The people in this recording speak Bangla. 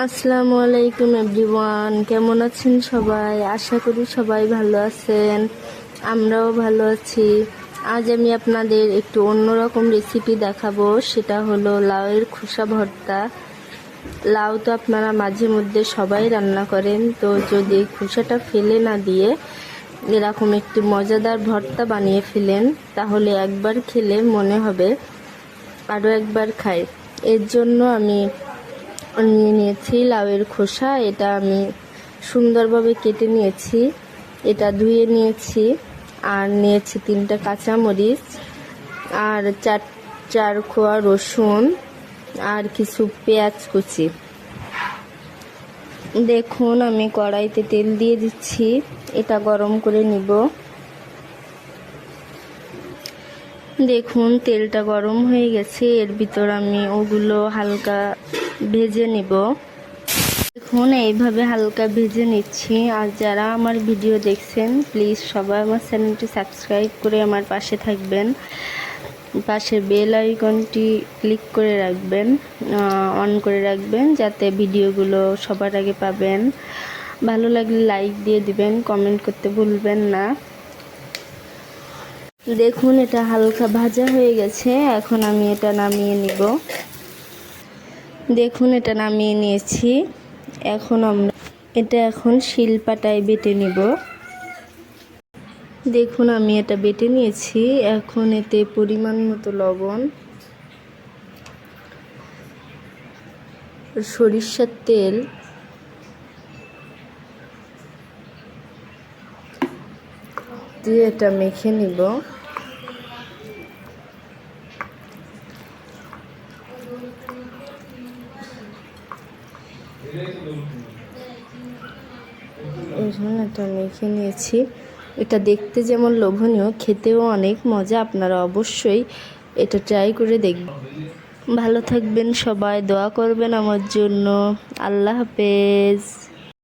আসসালামু আলাইকুম এভরিওয়ান, কেমন আছেন সবাই? আশা করি সবাই ভালো আছেন। আমরাও ভালো আছি। আজ আমি আপনাদের একটু অন্যরকম রেসিপি দেখাবো, সেটা হলো লাউয়ের খোসা ভর্তা। লাউ তো আপনারা মাঝে মধ্যে সবাই রান্না করেন, তো যদি খোসাটা ফেলে না দিয়ে এরকম একটি মজাদার ভর্তা বানিয়ে ফেলেন, তাহলে একবার খেলে মনে হবে। আরও একবার খাই। এর জন্য আমি নিয়ে নিয়েছি লাউয়ের খোসা, এটা আমি সুন্দরভাবে কেটে নিয়েছি। এটা ধুয়ে নিয়েছি আর নিয়েছি তিনটা কাঁচামরিচ আর চার চার খোয়া রসুন আর কিছু পেঁয়াজ কুচি। দেখুন, আমি কড়াইতে তেল দিয়ে দিচ্ছি। এটা গরম করে নিব। দেখুন, তেলটা গরম হয়ে গেছে। এর ভিতর আমি ওগুলো হালকা ভেজে নিব। দেখুন, এইভাবে হালকা ভেজে নিচ্ছি। আর যারা আমার ভিডিও দেখছেন, প্লিজ সবাই আমার চ্যানেলটি সাবস্ক্রাইব করে আমার পাশে থাকবেন। পাশে বেল আইকনটি ক্লিক করে রাখবেন অন করে রাখবেন, যাতে ভিডিওগুলো সবার আগে পাবেন। ভালো লাগলে লাইক দিয়ে দিবেন, কমেন্ট করতে ভুলবেন না। দেখুন, এটা হালকা ভাজা হয়ে গেছে। এখন আমি এটা নামিয়ে নিব। দেখুন, এটা নামিয়ে নিয়েছি। এখন আমরা এটা এখন শিলপাটায় বেটে নিব। দেখুন, আমি এটা বেটে নিয়েছি। এখন এতে পরিমাণ মতো লবণ, সরিষার তেল দিয়ে এটা মেখে নিব। এটা মেখে নিয়েছি। এটা দেখতে যেমন লোভনীয়, খেতেও অনেক মজা, আপনারা অবশ্যই এটা ট্রাই করে দেখবেন। ভালো থাকবেন সবাই, দোয়া করবেন আমার জন্য। আল্লাহ হাফেজ।